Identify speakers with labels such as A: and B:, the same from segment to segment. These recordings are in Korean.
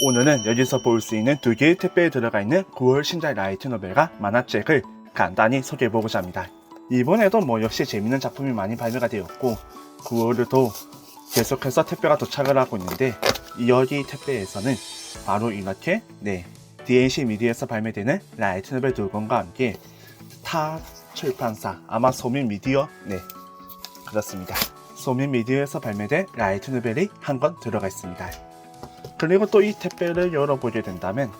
A: 오늘은 여기서 볼 수 있는 두 개의 택배에 들어가 있는 9월 신작 라이트 노벨과 만화책을 간단히 소개해보고자 합니다. 이번에도 뭐 역시 재밌는 작품이 많이 발매가 되었고 9월에도 계속해서 택배가 도착을 하고 있는데 이 여기 택배에서는 바로 이렇게 네 DNC 미디어에서 발매되는 라이트 노벨 두 권과 함께 타 출판사 아마 소민 미디어 네 그렇습니다. 소민 미디어에서 발매된 라이트 노벨이 한 권 들어가 있습니다. 그리고 또 이 택배를 열어보게 된다면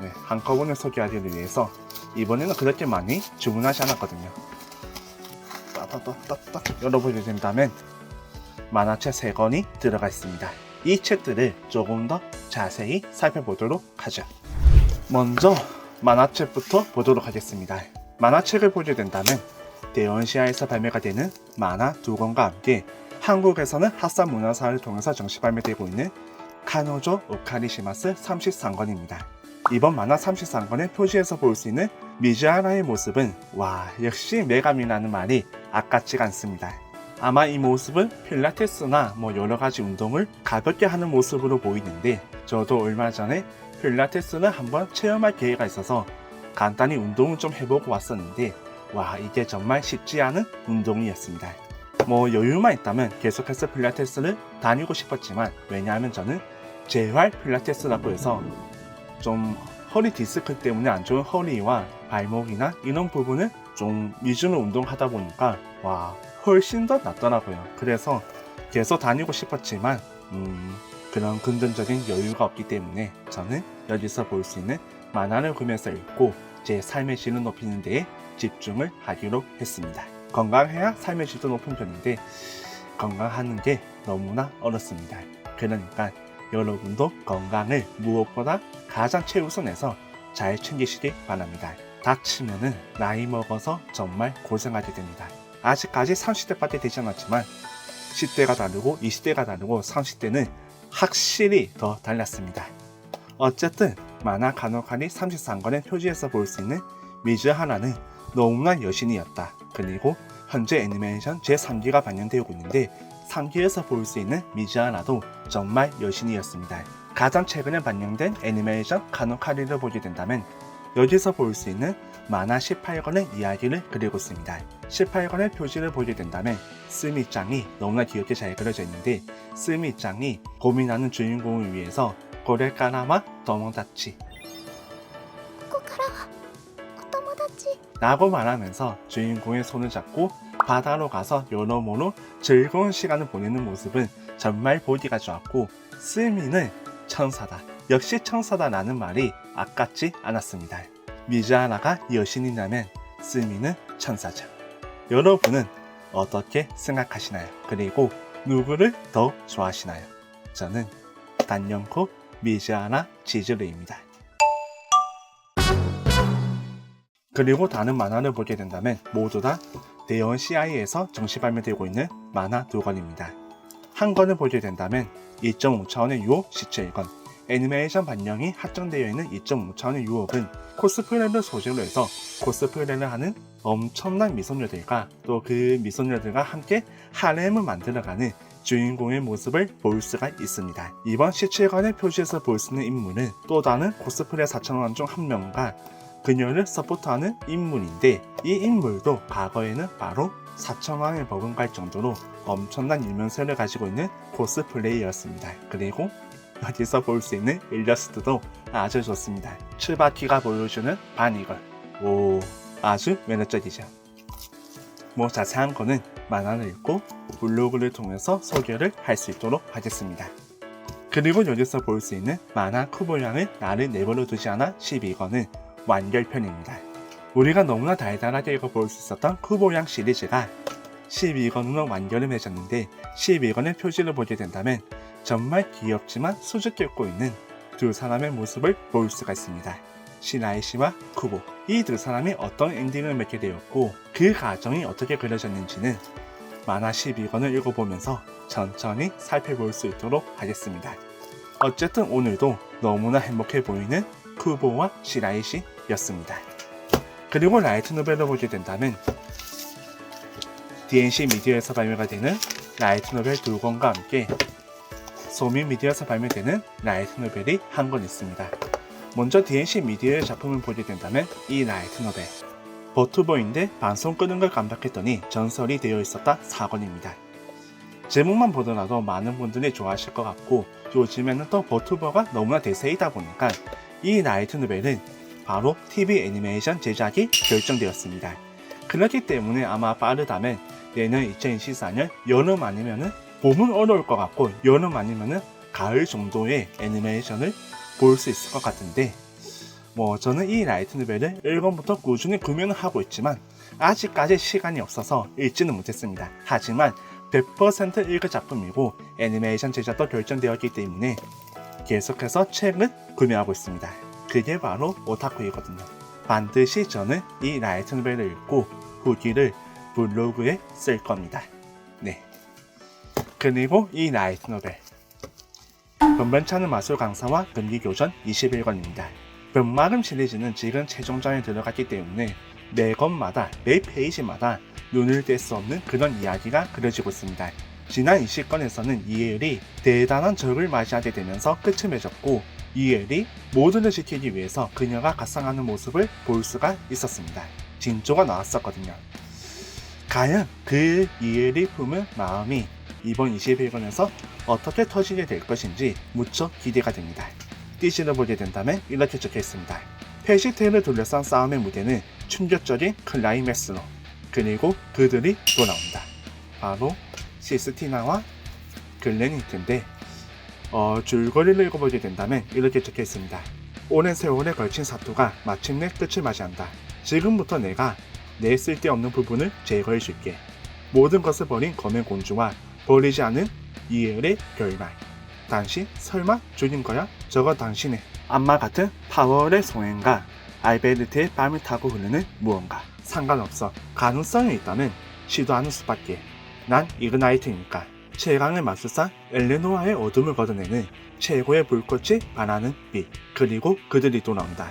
A: 네, 한꺼번에 소개하기 위해서 이번에는 그렇게 많이 주문하지 않았거든요. 따따따따따 열어보게 된다면 만화책 3권이 들어가 있습니다. 이 책들을 조금 더 자세히 살펴보도록 하죠. 먼저 만화책부터 보도록 하겠습니다. 만화책을 보게 된다면 대원시아에서 발매가 되는 만화 두 권과 함께 한국에서는 핫산 문화사를 통해서 정식 발매되고 있는 카노조 오카리시마스 33권입니다. 이번 만화 33권의 표지에서 볼 수 있는 미즈하나의 모습은 와 역시 메감이라는 말이 아깝지가 않습니다. 아마 이 모습은 필라테스나 뭐 여러 가지 운동을 가볍게 하는 모습으로 보이는데 저도 얼마 전에 필라테스를 한번 체험할 기회가 있어서 간단히 운동을 좀 해보고 왔었는데 와 이게 정말 쉽지 않은 운동이었습니다. 뭐 여유만 있다면 계속해서 필라테스를 다니고 싶었지만 왜냐하면 저는 재활 필라테스라고 해서 좀 허리 디스크 때문에 안 좋은 허리와 발목이나 이런 부분을 좀 위주로 운동하다 보니까 와 훨씬 더 낫더라고요. 그래서 계속 다니고 싶었지만 음, 그런 금전적인 여유가 없기 때문에 저는 여기서 볼 수 있는 만화를 구매해서 읽고 제 삶의 질을 높이는 데에 집중을 하기로 했습니다. 건강해야 삶의 질도 높은 편인데 건강하는 게 너무나 어렵습니다. 그러니까 여러분도 건강을 무엇보다 가장 최우선해서 잘 챙기시기 바랍니다. 닥치면은 나이 먹어서 정말 고생하게 됩니다. 아직까지 30대밖에 되지 않았지만 10대가 다르고 20대가 다르고 30대는 확실히 더 달랐습니다. 어쨌든 만화 간혹하니 33권의 표지에서 볼 수 있는 미즈 하나는 너무나 여신이었다. 그리고 현재 애니메이션 제3기가 반영되고 있는데 3기에서 볼 수 있는 미지아나도 정말 여신이었습니다. 가장 최근에 반영된 애니메이션 가노카리를 보게 된다면 여기서 볼 수 있는 만화 18권의 이야기를 그리고 있습니다. 18권의 표지를 보게 된다면 스미짱이 너무나 귀엽게 잘 그려져 있는데 스미짱이 고민하는 주인공을 위해서 고래까나마 도모다치 라고 말하면서 주인공의 손을 잡고 바다로 가서 여러모로 즐거운 시간을 보내는 모습은 정말 보기가 좋았고 스미는 천사다. 역시 천사다라는 말이 아깝지 않았습니다. 미즈하나가 여신이라면 스미는 천사죠. 여러분은 어떻게 생각하시나요? 그리고 누구를 더 좋아하시나요? 저는 단연코 미즈하나 지즈르입니다. 그리고 다른 만화를 보게 된다면 모두 다 대원 CI에서 정식 발매되고 있는 만화 두 권입니다. 한 권을 보게 된다면 2.5차원의 유혹 시체 1권, 애니메이션 반영이 확정되어 있는 2.5차원의 유혹은 코스프레를 소재로 해서 코스프레를 하는 엄청난 미소녀들과 또 그 미소녀들과 함께 하렘을 만들어가는 주인공의 모습을 볼 수가 있습니다. 이번 17권의 표지에서 볼 수 있는 인물은 또 다른 코스프레 4천원 중 한 명과 그녀를 서포트하는 인물인데 이 인물도 과거에는 바로 4천만을 버금갈 정도로 엄청난 유명세를 가지고 있는 코스플레이였습니다. 그리고 여기서 볼 수 있는 일러스트도 아주 좋습니다. 츠바키가 보여주는 바니걸. 오, 아주 매력적이죠. 뭐 자세한 거는 만화를 읽고 블로그를 통해서 소개를 할 수 있도록 하겠습니다. 그리고 여기서 볼 수 있는 만화 쿠보양을 나를 내버려 두지 않아 12권은 완결편입니다. 우리가 너무나 달달하게 읽어볼 수 있었던 쿠보양 시리즈가 12권으로 완결을 맺었는데 12권의 표지를 보게 된다면 정말 귀엽지만 수줍게 웃고 있는 두 사람의 모습을 볼 수가 있습니다. 시나이 씨와 쿠보 이 두 사람이 어떤 엔딩을 맺게 되었고 그 과정이 어떻게 그려졌는지는 만화 12권을 읽어보면서 천천히 살펴볼 수 있도록 하겠습니다. 어쨌든 오늘도 너무나 행복해 보이는 쿠보와 시라이 씨였습니다. 그리고 라이트 노벨을 보게 된다면 DNC 미디어에서 발매가 되는 라이트 노벨 두 권과 함께 소미 미디어에서 발매되는 라이트 노벨이 한 권 있습니다. 먼저 DNC 미디어의 작품을 보게 된다면 이 라이트 노벨 버투버인데 방송 끄는 걸 깜빡했더니 전설이 되어 있었다 사건입니다. 제목만 보더라도 많은 분들이 좋아하실 것 같고 요즘에는 또 버투버가 너무나 대세이다 보니까 이 라이트 노벨은 바로 TV 애니메이션 제작이 결정되었습니다. 그렇기 때문에 아마 빠르다면 내년 2024년 여름 아니면은 봄은 어려울 것 같고 여름 아니면은 가을 정도의 애니메이션을 볼 수 있을 것 같은데 뭐 저는 이 라이트 노벨을 1권부터 꾸준히 구매는 하고 있지만 아직까지 시간이 없어서 읽지는 못했습니다. 하지만 100% 읽을 작품이고 애니메이션 제작도 결정되었기 때문에 계속해서 책을 구매하고 있습니다. 그게 바로 오타쿠이거든요. 반드시 저는 이 라이트 노벨을 읽고 후기를 블로그에 쓸 겁니다. 네. 그리고 이 라이트 노벨. 변변찮은 마술 강사와 금기 교전 21권입니다. 변마름 시리즈는 지금 최종장에 들어갔기 때문에 매 권마다 매 페이지마다 눈을 뗄 수 없는 그런 이야기가 그려지고 있습니다. 지난 20권에서는 이엘이 대단한 적을 맞이하게 되면서 끝을 맺었고 이엘이 모두를 지키기 위해서 그녀가 가상하는 모습을 볼 수가 있었습니다. 진조가 나왔었거든요. 과연 그 이엘이 품은 마음이 이번 21권에서 어떻게 터지게 될 것인지 무척 기대가 됩니다. 띠시를 보게 된다면 이렇게 적혀 있습니다. 페시테를 둘러싼 싸움의 무대는 충격적인 클라이맥스로 그리고 그들이 돌아온다. 바로 시스티나와 글렌이트인데 어, 줄거리를 읽어보게 된다면 이렇게 적혀 있습니다. 오랜 세월에 걸친 사투가 마침내 끝을 맞이한다. 지금부터 내가 내 쓸데없는 부분을 제거해 줄게. 모든 것을 버린 검의 공주와 버리지 않은 이엘의 결말. 당신 설마 죽인 거야? 저거 당신의 악마 같은 파월의 소행과 알베르트의 뺨을 타고 흐르는 무언가 상관없어 가능성이 있다면 시도하는 수밖에 난 이그나이트니까 최강의 마술사 엘레노아의 어둠을 걷어내는 최고의 불꽃이 반하는 빛 그리고 그들이 돌아온다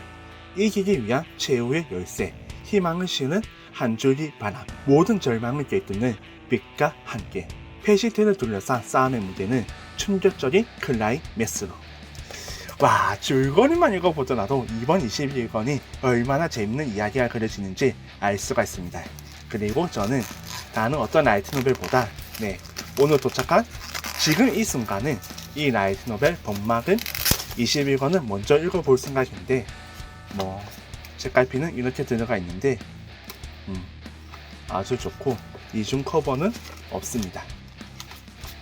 A: 이기기 위한 최후의 열쇠 희망을 실은 한 줄기 바람 모든 절망을 꿰뚫는 빛과 함께 페시트를 둘러싼 싸움의 무대는 충격적인 클라이맥스로 와 줄거리만 읽어보더라도 이번 21권이 얼마나 재밌는 이야기가 그려지는지 알 수가 있습니다. 그리고 저는 다른 어떤 라이트 노벨보다 네 오늘 도착한 지금 이 순간은 이 라이트 노벨 본막은 21권을 먼저 읽어볼 생각인데 뭐 책갈피는 이렇게 들어가 있는데 음, 아주 좋고 이중 커버는 없습니다.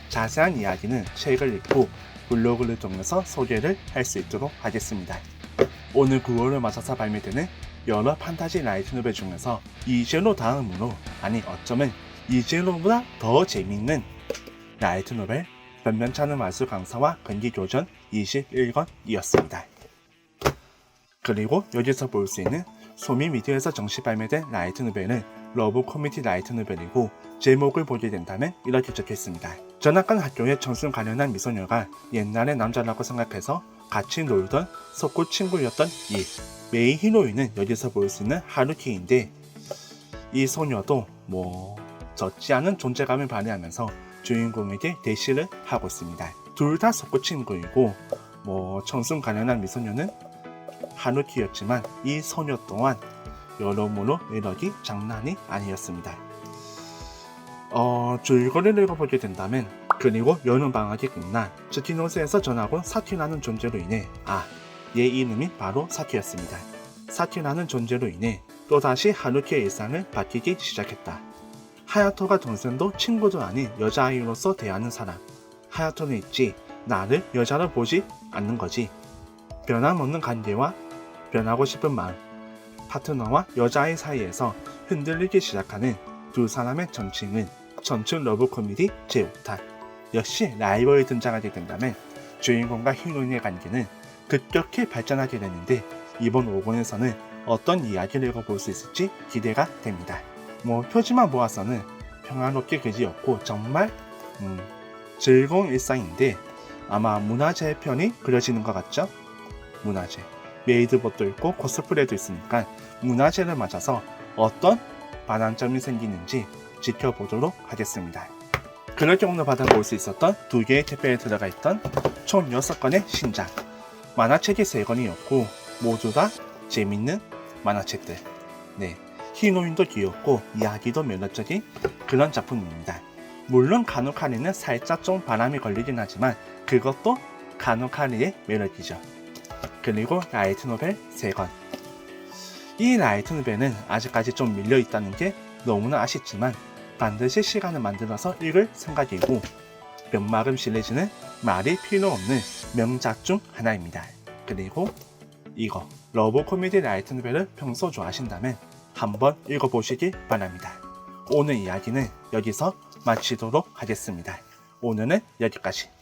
A: 자세한 이야기는 책을 읽고 블로그를 통해서 소개를 할 수 있도록 하겠습니다. 오늘 9월을 맞아서 발매되는 여러 판타지 라이트 노벨 중에서 이제로 다음으로 아니 어쩌면 이제로보다 더 재밌는 라이트 노벨 변변찮은 마술 강사와 건기 교전 21권이었습니다. 그리고 여기서 볼 수 있는 소미 미디어에서 정식 발매된 라이트 노벨은 러브 코미티 라이트 노벨이고 제목을 보게 된다면 이렇게 적혀 있습니다. 전학간 학교에 청순 가련한 미소녀가 옛날의 남자라고 생각해서 같이 놀던 속고 친구였던 이 메이 히로인은 여기서 볼 수 있는 하루키인데 이 소녀도 뭐 적지 않은 존재감을 발휘하면서 주인공에게 대시를 하고 있습니다. 둘 다 속고 친구이고 뭐 청순 가련한 미소녀는 하루키였지만 이 소녀 또한 여러모로 매력이 장난이 아니었습니다. 어, 줄거리를 읽어보게 된다면 그리고 여름 방학이 끝나 츠키노스에서 전하고 사키라는 존재로 인해 아, 얘 이름이 바로 사키였습니다. 사키라는 존재로 인해 또다시 하루키의 일상을 바뀌기 시작했다. 하야토가 동생도 친구도 아닌 여자아이로서 대하는 사람. 하야토는 있지 나를 여자로 보지 않는 거지. 변함없는 관계와 변하고 싶은 마음. 파트너와 여자아이 사이에서 흔들리기 시작하는 두 사람의 전칭은 전춘 러브 코미디 제5탄. 역시 라이벌이 등장하게 된다면 주인공과 히로인의 관계는 급격히 발전하게 되는데 이번 5권에서는 어떤 이야기를 읽어볼 수 있을지 기대가 됩니다. 뭐 표지만 보아서는 평화롭게 그지였고 정말 음, 즐거운 일상인데 아마 문화재 편이 그려지는 것 같죠? 문화재. 메이드봇도 있고 코스프레도 있으니까 문화재를 맞아서 어떤 반환점이 생기는지 지켜보도록 하겠습니다. 그럴 경우는 받아볼 수 있었던 두 개의 택배에 들어가 있던 총 6건의 신작 만화책이 3권이었고 모두 다 재밌는 만화책들. 네 히노인도 귀엽고 이야기도 매력적인 그런 작품입니다. 물론 간혹 하리는 살짝 좀 바람이 걸리긴 하지만 그것도 간혹 하리의 매력이죠. 그리고 라이트 노벨 3권. 이 라이트 노벨은 아직까지 좀 밀려 있다는 게 너무나 아쉽지만 반드시 시간을 만들어서 읽을 생각이고 면마름 시리즈는 말이 필요 없는 명작 중 하나입니다. 그리고 이거 러브 코미디 라이트 노벨을 평소 좋아하신다면 한번 읽어보시기 바랍니다. 오늘 이야기는 여기서 마치도록 하겠습니다. 오늘은 여기까지.